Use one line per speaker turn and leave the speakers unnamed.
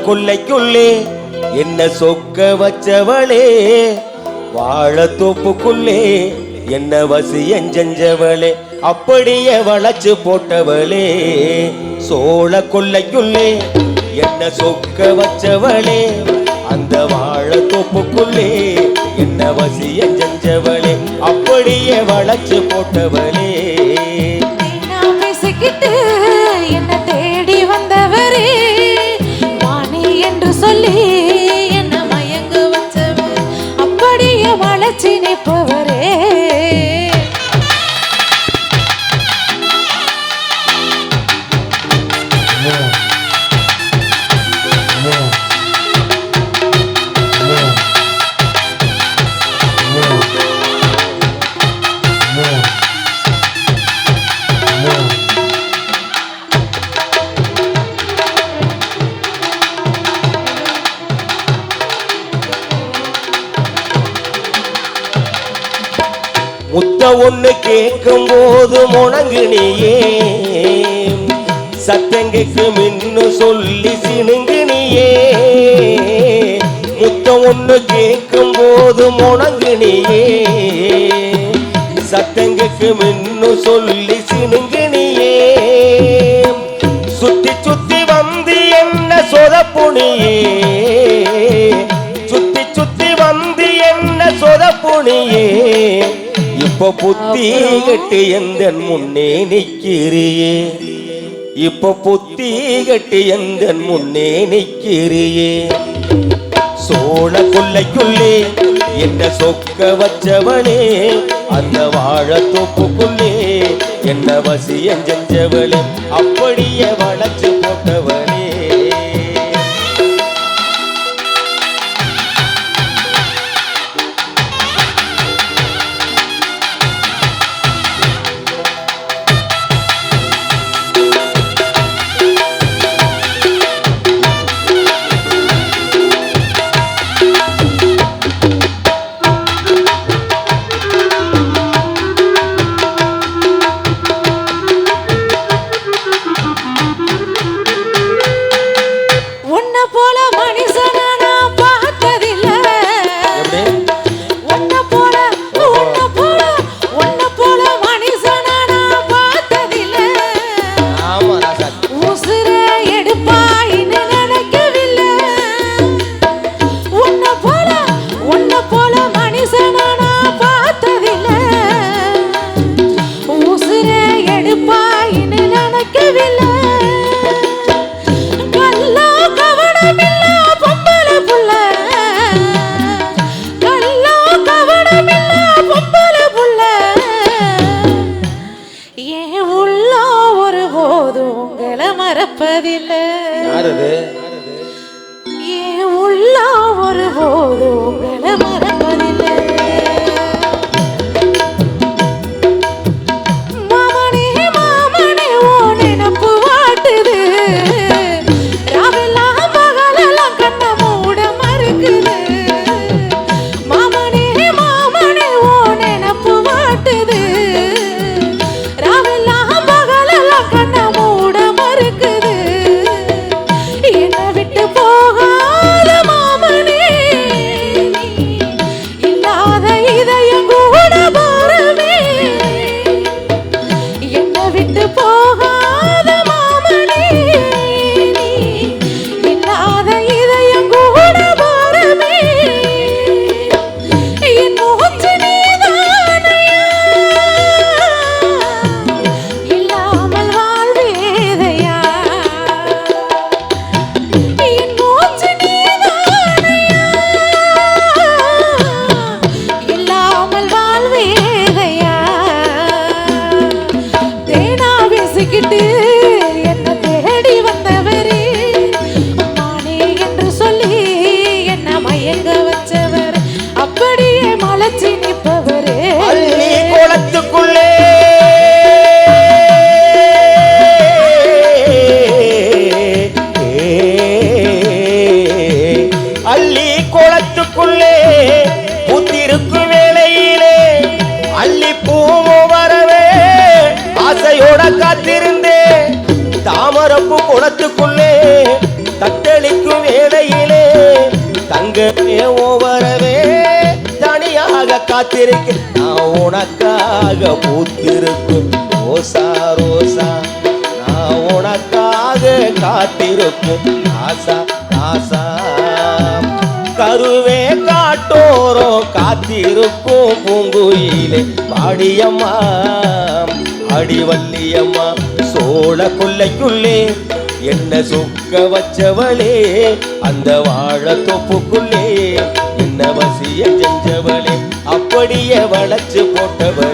கொல்லைக்குள்ளே என்ன சொக்க வச்சவளே வாழ தோப்புக்குள்ளே என்ன வசியம் செஞ்சவளே அப்படியே வளைச்சு போட்டவளே. சோழ கொல்லைக்குள்ளே என்ன சொக்க வச்சவளே அந்த வாழ தோப்புக்குள்ளே என்ன வசியம் செஞ்சவளே அப்படியே வளைச்சு போட்டவளே.
நான் பேசிக்கிட்டு அப்படியே
முத்த ஒண்ணு கேட்கும் போது முணங்குனியே சத்தங்கைக்கு மின்னு சொல்லி சினுங்குனியே முத்த ஒண்ணு கேட்கும் போது முணங்குனியே சத்தங்கைக்கு மின்னு சொல்லி சினுங்குனியே இப்ப புத்தி கட்டு எந்த முன்னே நிக்கிறியே இப்ப புத்தி கட்டு எந்த முன்னே நிக்கிறியே சோழ கொள்ளைக்குள்ளே என்ன சொக்க வச்சவனே அந்த வாழ தோப்புக்குள்ளே என்ன வசியம் செஞ்சவளே அப்படியே
வளர்ச்சி போட்டவன் ஏன் உள்ள ஒரு போதும் உங்களை மறப்பதில்லை?
வேளையிலே தங்கமே ஓவரவே தனியாக காத்திருக்க நான் உனக்காக பூத்திருக்கும். ரோசா ரோசா நான் உனக்காக காத்திருக்கும். ஆசா ஆசா. கருவே காட்டோரோ காத்திருக்கும் பூங்குயிலே. பாடியம்மா அடிவல்லியம்மா சோழ கொல்லைக்குள்ளே என்ன சொக்க வச்சவளே அந்த வாழ தொப்புக்குள்ளே என்ன வசிய செஞ்சவளே அப்படியே வளைச்சு போட்டவள்